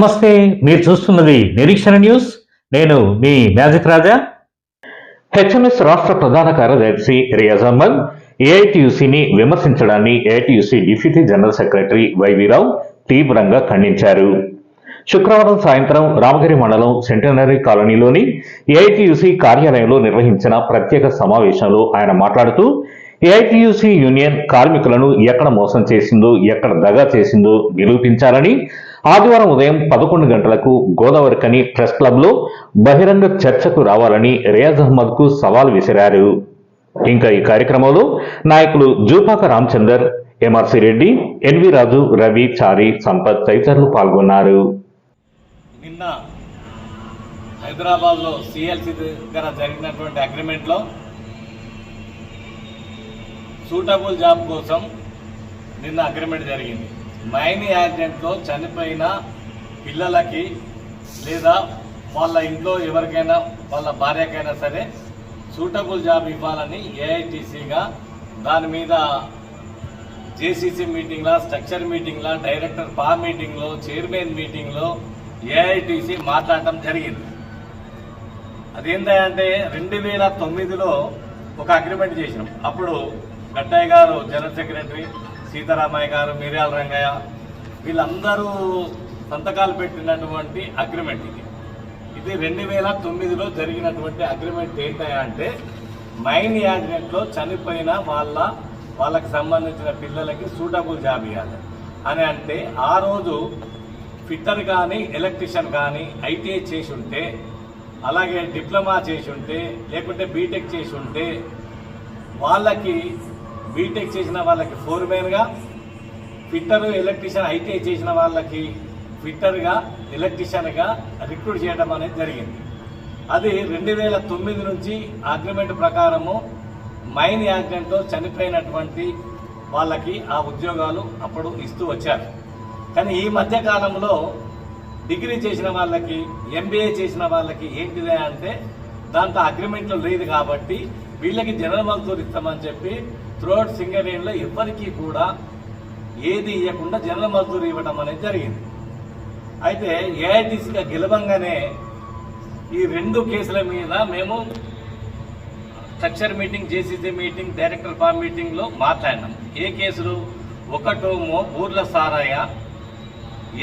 నమస్తే మీరు చూస్తున్నది నిరీక్షణ న్యూస్. నేను మీ మ్యాజిక్ రాజా. హెచ్ఎంఎస్ రాష్ట్ర ప్రధాన కార్యదర్శి రియాజ్ అహ్మద్ ఏఐటియుసిని విమర్శించడాన్ని AITUC deputy general secretary YV Rao తీవ్రంగా ఖండించారు. శుక్రవారం సాయంత్రం రామగిరి మండలం సెంటనరీ కాలనీలోని ఏఐటియుసి కార్యాలయంలో నిర్వహించిన ప్రత్యేక సమావేశంలో ఆయన మాట్లాడుతూ ఏఐటియుసి యూనియన్ కార్మికులను ఎక్కడ మోసం చేసిందో ఎక్కడ దగా చేసిందో నిరూపించాలని ఆదివారం ఉదయం పదకొండు గంటలకు గోదావరికని ప్రెస్ క్లబ్లో బహిరంగ చర్చకు రావాలని రియాజ్ అహ్మద్కు సవాల్ విసిరారు. ఇంకా ఈ కార్యక్రమంలో నాయకులు జూపాక రామచందర్ ఎంఆర్సి రెడ్డి ఎన్వి రాజు రవి చారి సంపత్ తదితరులు పాల్గొన్నారు. నిన్న హైదరాబాద్లో సిఎల్సి దగ్గర జరిగినటువంటి అగ్రిమెంట్లో సూటబుల్ జాబ్ కోసం నిన్న అగ్రిమెంట్ జరిగింది. మైన్ యాక్సిడెంట్లో చనిపోయిన పిల్లలకి లేదా వాళ్ళ ఇంట్లో ఎవరికైనా వాళ్ళ భార్యకైనా సరే సూటబుల్ జాబ్ ఇవ్వాలని ఏఐటీసీగా దాని మీద జేసీసీ మీటింగ్లా స్ట్రక్చర్ మీటింగ్లా డైరెక్టర్ పా మీటింగ్లో చైర్మన్ మీటింగ్లో ఏఐటీసీ మాట్లాడటం జరిగింది. అదేంటంటే రెండు వేల తొమ్మిదిలో ఒక అగ్రిమెంట్ చేసినాం. అప్పుడు గట్టయ్య గారు జనరల్ సెక్రటరీ సీతారామయ్య గారు మిర్యాల రంగయ్య వీళ్ళందరూ సంతకాలు పెట్టినటువంటి అగ్రిమెంట్ ఇది. ఇది రెండు వేల తొమ్మిదిలో జరిగినటువంటి అగ్రిమెంట్ ఏంటంటే మైన్ యాక్సిడెంట్లో చనిపోయిన వాళ్ళ వాళ్ళకి సంబంధించిన పిల్లలకి సూటబుల్ జాబ్ ఇవ్వాలి అని అంటే ఆ రోజు ఫిట్టర్ కానీ ఎలక్ట్రిషియన్ కానీ ఐటీఐ చేసి ఉంటే అలాగే డిప్లొమా చేసి ఉంటే లేకుంటే బీటెక్ చేసి ఉంటే వాళ్ళకి బీటెక్ చేసిన వాళ్ళకి ఫోర్మెన్గా ఫిట్టర్ ఎలక్ట్రీషియన్ ఐటీఐ చేసిన వాళ్ళకి ఫిట్టర్గా ఎలక్ట్రీషియన్గా రిక్రూట్ చేయడం అనేది జరిగింది. అది రెండు వేల తొమ్మిది నుంచి అగ్రిమెంట్ ప్రకారము మైన్ యాక్సిడెంట్తో చనిపోయినటువంటి వాళ్ళకి ఆ ఉద్యోగాలు అప్పుడు ఇస్తూ వచ్చారు. కానీ ఈ మధ్య కాలంలో డిగ్రీ చేసిన వాళ్ళకి ఎంబీఏ చేసిన వాళ్ళకి ఏంటిదే అంటే దాంట్లో అగ్రిమెంట్లో లేదు కాబట్టి వీళ్ళకి జనరల్ మజదూర్ ఇస్తామని చెప్పి త్రోట్ సింగరేణిలో ఎవరికీ కూడా ఏది ఇవ్వకుండా జనరల్ మజదూర్ ఇవ్వడం అనేది జరిగింది. అయితే ఏఐటీసీగా గెలవంగానే ఈ రెండు కేసుల మీద మేము structure meeting JCC meeting director form మీటింగ్లో మాట్లాడినాం. ఏ కేసులు? ఒకటోమో బూర్ల సారయ్య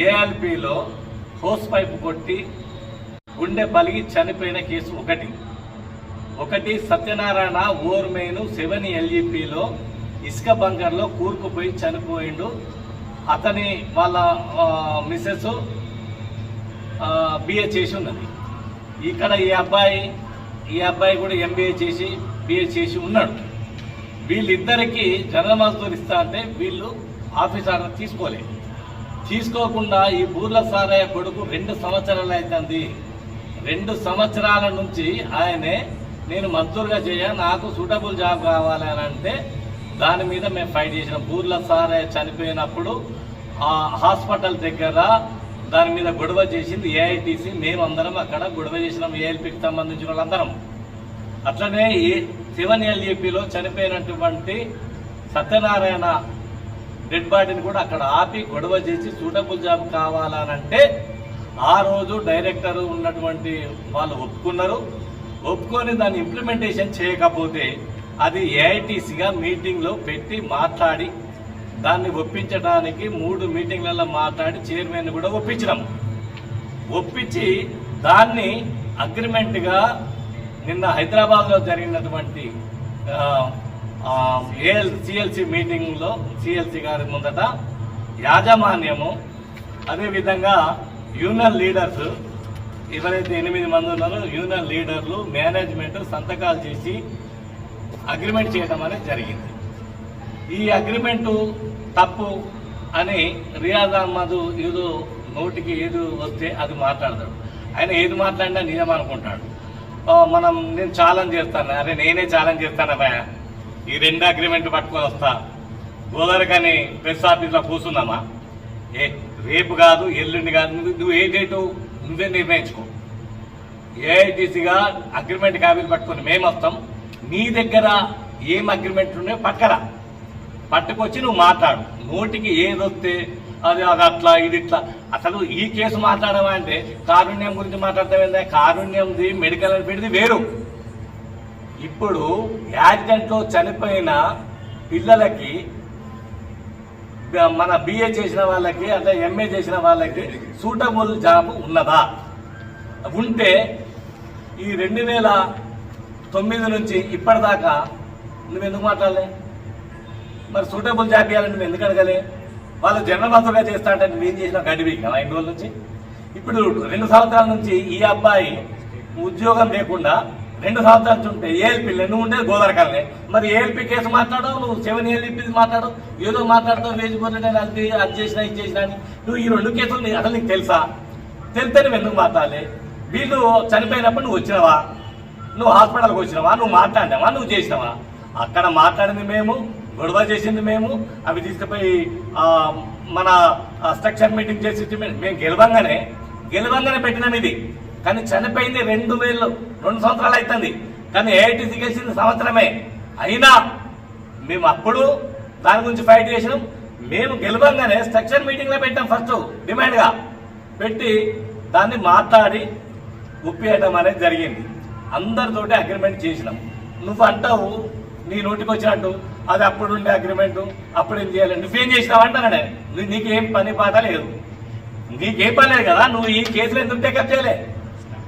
ఏఎల్పిలో హోస్ పైపు కొట్టి గుండె పలిగి చనిపోయిన కేసు ఒకటి. ఒకటి సత్యనారాయణ ఓర్మేను సెవెన్ ఎల్ఈపిలో ఇసుక బంకర్లో కూరుకుపోయి చనిపోయిండు. అతని వాళ్ళ మిస్సెస్ బిఏ చేసి ఉన్నది. ఇక్కడ ఈ అబ్బాయి ఈ అబ్బాయి కూడా ఎంబీఏ చేసి బిఏ చేసి ఉన్నాడు. వీళ్ళిద్దరికీ జనరల్ మజ్దూర్ ఇస్తా అంటే వీళ్ళు ఆఫీస్ ఆర్డర్ తీసుకోలేదు తీసుకోకుండా ఈ బూర్ల సారయ్య కొడుకు రెండు సంవత్సరాలు అవుతుంది. రెండు సంవత్సరాల నుంచి ఆయనే నేను మంజూరుగా చేయ నాకు సూటబుల్ జాబ్ కావాలి అని అంటే దాని మీద మేము ఫైట్ చేసినాం. బూర్ల సార్ చనిపోయినప్పుడు ఆ హాస్పిటల్ దగ్గర దాని మీద గొడవ చేసింది ఏఐటీసీ మేమందరం అక్కడ గొడవ చేసినాం ఏఎల్పికి సంబంధించిన వాళ్ళందరం. అట్లనే ఈ సెవెన్ ఎల్ఏపీలో చనిపోయినటువంటి సత్యనారాయణ డెడ్ బాడీని కూడా అక్కడ ఆపి గొడవ చేసి సూటబుల్ జాబ్ కావాలనంటే ఆ రోజు డైరెక్టర్ ఉన్నటువంటి వాళ్ళు ఒప్పుకున్నారు. ఒప్పుకొని దాన్ని ఇంప్లిమెంటేషన్ చేయకపోతే అది ఏఐటీసీగా మీటింగ్లో పెట్టి మాట్లాడి దాన్ని ఒప్పించడానికి మూడు మీటింగ్లలో మాట్లాడి చైర్మన్ కూడా ఒప్పించడం ఒప్పించి దాన్ని అగ్రిమెంట్గా నిన్న హైదరాబాద్లో జరిగినటువంటి ఏఎల్ సిఎల్సి మీటింగ్లో సిఎల్సి గారి ముందట యాజమాన్యము అదేవిధంగా యూనియన్ లీడర్స్ ఎవరైతే ఎనిమిది మంది ఉన్నారో యూనియన్ లీడర్లు మేనేజ్మెంట్ సంతకాలు చేసి అగ్రిమెంట్ చేయడం అనేది జరిగింది. ఈ అగ్రిమెంటు తప్పు అని రియాజ్ అహ్మద్ ఏదో నోటికి ఏదో వస్తే అది మాట్లాడతాడు. ఆయన ఏది మాట్లాడినా నిజం అనుకుంటాడు. మనం నేను ఛాలెంజ్ చేస్తాను. అరే నేనే ఛాలెంజ్ చేస్తాను భయ? ఈ రెండు అగ్రిమెంట్ పట్టుకొని వస్తా. గోదావరికని ప్రెస్ ఆఫీస్లో కూర్చుందామా ఏ రేపు కాదు ఎల్లుండి కాదు. నువ్వు ఏ డేటు నువ్వే నిర్ణయించుకో. ఏఐటీసీగా అగ్రిమెంట్ కాపీలు పట్టుకొని మేము వస్తాం. నీ దగ్గర ఏం అగ్రిమెంట్ ఉన్నాయో పక్కరా పట్టుకొచ్చి నువ్వు మాట్లాడు. నోటికి ఏదొస్తే అది అది అట్లా ఇది ఇట్లా. అసలు ఈ కేసు మాట్లాడమా అంటే కారుణ్యం గురించి మాట్లాడతాం కారుణ్యంది మెడికల్ అని పెట్టింది వేరు. ఇప్పుడు యాక్సిడెంట్లో చనిపోయిన పిల్లలకి మన బిఏ చేసిన వాళ్ళకి అంటే ఎంఏ చేసిన వాళ్ళకి సూటబుల్ జాబ్ ఉన్నదా? ఉంటే ఈ రెండు వేల తొమ్మిది నుంచి ఇప్పటిదాకా నువ్వు ఎందుకు మాట్లాడలే? మరి సూటబుల్ జాబ్ ఇవ్వాలని నువ్వు ఎందుకు అడగలే? వాళ్ళు జనరల్ చేస్తా అంటే నువ్వేం చేసిన గడివి కదా ఎన్ని రోజుల నుంచి? ఇప్పుడు రెండు సంవత్సరాల నుంచి ఈ అబ్బాయి ఉద్యోగం లేకుండా రెండు సంవత్సరాలు చుంటే ఉంటే ఏఎల్పీ నువ్వు ఉండేది గోదావరికాలనే మరి ఏఎల్పీ కేసు మాట్లాడవు నువ్వు సెవెన్ ఏఎల్పీ మాట్లాడవు ఏదో మాట్లాడతావు వేసిపోతే అది అది చేసినా ఇది చేసినా అని. నువ్వు ఈ రెండు కేసులు నీ- అసలు నీకు తెలుసా? తెలిస్తే నువ్వు ఎందుకు మాట్లాడాలి. వీళ్ళు చనిపోయినప్పుడు నువ్వు వచ్చినావా? నువ్వు హాస్పిటల్కి వచ్చినావా? నువ్వు మాట్లాడినావా? నువ్వు చేసినావా? అక్కడ మాట్లాడింది మేము గొడవ చేసింది మేము అవి తీసుకుపోయి మన స్ట్రక్చర్ మీటింగ్ చేసి మేము గెలవంగానే గెలవంగానే పెట్టినాం ఇది. కానీ చనిపోయింది రెండు వేలు రెండు సంవత్సరాలు అవుతుంది కానీ ఏఐటి గెలిచింది సంవత్సరమే. అయినా మేము అప్పుడు దాని గురించి ఫైట్ చేసినాం. మేము గెలవంగానే స్ట్రక్చర్ మీటింగ్లో పెట్టాం ఫస్ట్ డిమాండ్గా పెట్టి దాన్ని మాట్లాడి ఒప్పియటం అనేది జరిగింది. అందరితోటి అగ్రిమెంట్ చేసినాం. నువ్వు అంటావు నీ నోటికి వచ్చినట్టు అది అప్పుడు ఉండే అగ్రిమెంట్ అప్పుడు ఏం చేయాలి నువ్వేం చేసినావు అంటానే నీ- నీకేం పని పాట లేదు. నీకేం పని లేదు కదా నువ్వు ఈ కేసులు ఎందుకు టేకప్ చేయలే?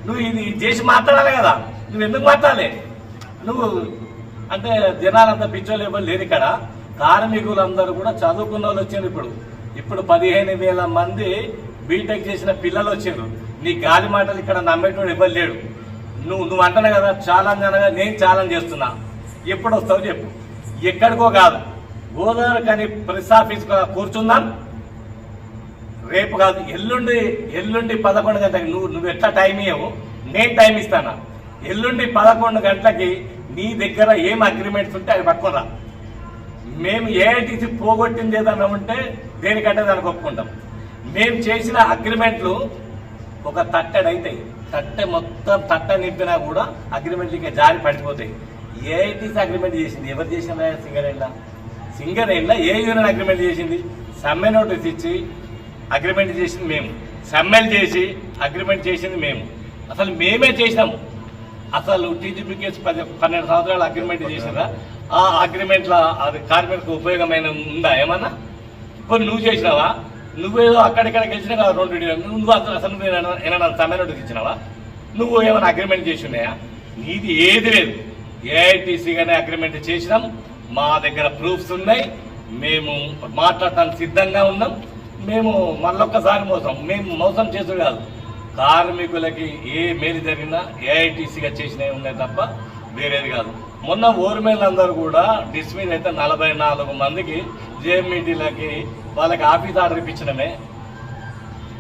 నువ్వు ఇది చేసి మాట్లాడాలి కదా. నువ్వు ఎందుకు మాట్లాడలే? నువ్వు అంటే జనాలంతా పిచ్చోళ్ళు ఎవరు లేరు ఇక్కడ. కార్మికులందరూ కూడా చదువుకున్న వాళ్ళు వచ్చారు ఇప్పుడు. ఇప్పుడు పదిహేను వేల మంది బీటెక్ చేసిన పిల్లలు వచ్చారు నీ గాలి మాటలు ఇక్కడ నమ్మేటోడు ఎవరు లేడు. నువ్వు నువ్వు అంటున్నావు కదా ఛాలెంజ్ అనగా నేను ఛాలెంజ్ చేస్తున్నా. ఎప్పుడు వస్తావు చెప్పు. ఎక్కడికో కాదు. గోదావరి కానీ ప్రెస్ ఆఫీస్ కూర్చుందాం. రేపు కాదు ఎల్లుండి ఎల్లుండి పదకొండు గంటలకి నువ్వు నువ్వు ఎట్లా టైం ఇవ్వవు నేను టైం ఇస్తాను? ఎల్లుండి పదకొండు గంటలకి నీ దగ్గర ఏం అగ్రిమెంట్స్ ఉంటే అవి పట్టుకోరా. మేము ఏఐటీసీ పోగొట్టింది ఏదన్నా ఉంటే దేనికంటే దానికి ఒప్పుకుంటాం. మేము చేసిన అగ్రిమెంట్లు ఒక తట్టెడైతాయి తట్టె మొత్తం తట్ట నింపినా కూడా అగ్రిమెంట్లు ఇంకా జారి పడిపోతాయి. ఏఐటీసీ అగ్రిమెంట్ చేసింది ఎవరు చేసిందా సింగరేళ్ళ? సింగరేళ్ళ ఏ యూనియన్ అగ్రిమెంట్ చేసింది? సమ్మె నోటీస్ ఇచ్చి అగ్రిమెంట్ చేసింది మేము. సమ్మెల్ చేసి అగ్రిమెంట్ చేసింది మేము. అసలు మేమే చేసినాము. అసలు టీజీపీకి పది పన్నెండు సంవత్సరాలు అగ్రిమెంట్ చేసినా ఆ అగ్రిమెంట్లో అది కార్మికులకు ఉపయోగమైన ఉందా? ఏమన్నా? ఇప్పుడు నువ్వు చేసినావా? నువ్వేదో అక్కడిక్కడ గెలిచినా కదా రెండు నువ్వు అసలు అసలు ఏమైనా ఏమైనా ఇచ్చినావా నువ్వు ఏమైనా అగ్రిమెంట్ చేసి ఉన్నాయా? నీది ఏది లేదు. ఏఐటీసీగానే అగ్రిమెంట్ చేసినాం. మా దగ్గర ప్రూఫ్స్ ఉన్నాయి. మేము మాట్లాడటానికి సిద్ధంగా ఉన్నాం. మేము మళ్ళొక్కసారి మోసం. మేము మోసం చేసుడు కాదు. కార్మికులకి ఏ మేలు జరిగినా ఏఐటీసీగా చేసినవి ఉన్నాయి తప్ప వేరేది కాదు. మొన్న ఓర్మేలందరూ కూడా డిస్మిస్ అయితే నలభై నాలుగు మందికి జేఎంఈటీలకి వాళ్ళకి ఆఫీస్ ఆర్డర్ ఇప్పించడమే.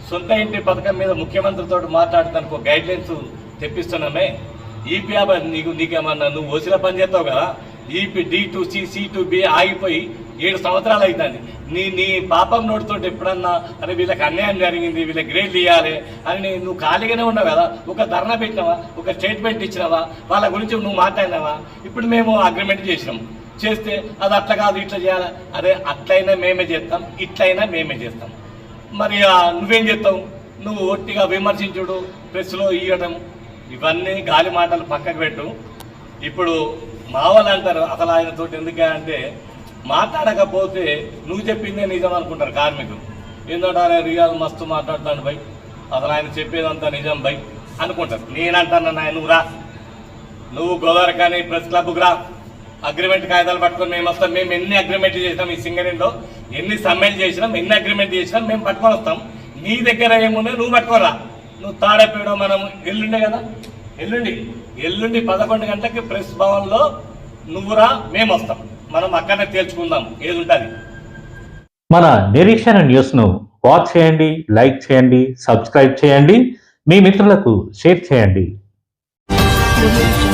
సొంత ఇంటి పథకం మీద ముఖ్యమంత్రితో మాట్లాడటానికి ఒక గైడ్ లైన్స్ తెప్పిస్తున్నామే. ఈపీఆర్ నీకు నీకేమన్నా నువ్వు ఓసిల పని చేస్తావు కదా? EP D to C C to B ఆగిపోయి ఏడు సంవత్సరాలు అవుతుంది. నీ నీ పాపం నోటితో ఎప్పుడన్నా అరే వీళ్ళకి అన్యాయం జరిగింది వీళ్ళకి గ్రేడ్ ఇవ్వాలి అని నేను నువ్వు ఖాళీగానే ఉన్నావు కదా ఒక ధర్నా పెట్టినావా ఒక స్టేట్మెంట్ ఇచ్చినావా వాళ్ళ గురించి నువ్వు మాట్లాడినావా? ఇప్పుడు మేము అగ్రిమెంట్ చేసినాం. చేస్తే అది అట్లా కాదు ఇట్లా చేయాలి? అరే అట్లయినా మేమే చేస్తాం ఇట్లయినా మేమే చేస్తాం. మరి నువ్వేం చేస్తావు? నువ్వు ఒట్టిగా విమర్శించుడు ప్రెస్లో ఇవ్వడం ఇవన్నీ గాలి మాటలు పక్కకు పెట్టు. ఇప్పుడు మా వాళ్ళు అంటారు అసలు ఆయనతోటి ఎందుకంటే మాట్లాడకపోతే నువ్వు చెప్పిందే నిజం అనుకుంటారు కార్మికులు. ఎందుకంటే రియాజ్ మస్తు మాట్లాడతాను బై. అసలు ఆయన చెప్పేదంతా నిజం బై అనుకుంటారు. నేనంటాను నాయన నువ్వు రా. నువ్వు గోదావరి కానీ ప్రెస్ క్లబ్కి రా. అగ్రిమెంట్ కాగితాలు పట్టుకొని మేము వస్తాం. మేము ఎన్ని అగ్రిమెంట్ చేసినాం ఈ సింగరేణిలో? ఎన్ని సమ్మెలు చేసినాం? ఎన్ని అగ్రిమెంట్ చేసినాం? మేము పట్టుకొని వస్తాం. నీ దగ్గర ఏమున్నాయి నువ్వు పట్టుకోరా నువ్వు తాడేపేయడం మనం ఎల్లుండే కదా? ఎల్లుండి. ఎల్లుండి పదకొండు గంటలకి ప్రెస్ భవన్లో నువ్వురా మేము వస్తాం. మనం అక్కడనే తేల్చుకుందాం. ఏది ఉంటుంది మన నిరీక్షణ న్యూస్ను వాచ్ చేయండి లైక్ చేయండి సబ్స్క్రైబ్ చేయండి. మీ మిత్రులకు షేర్ చేయండి. Audio Jungle.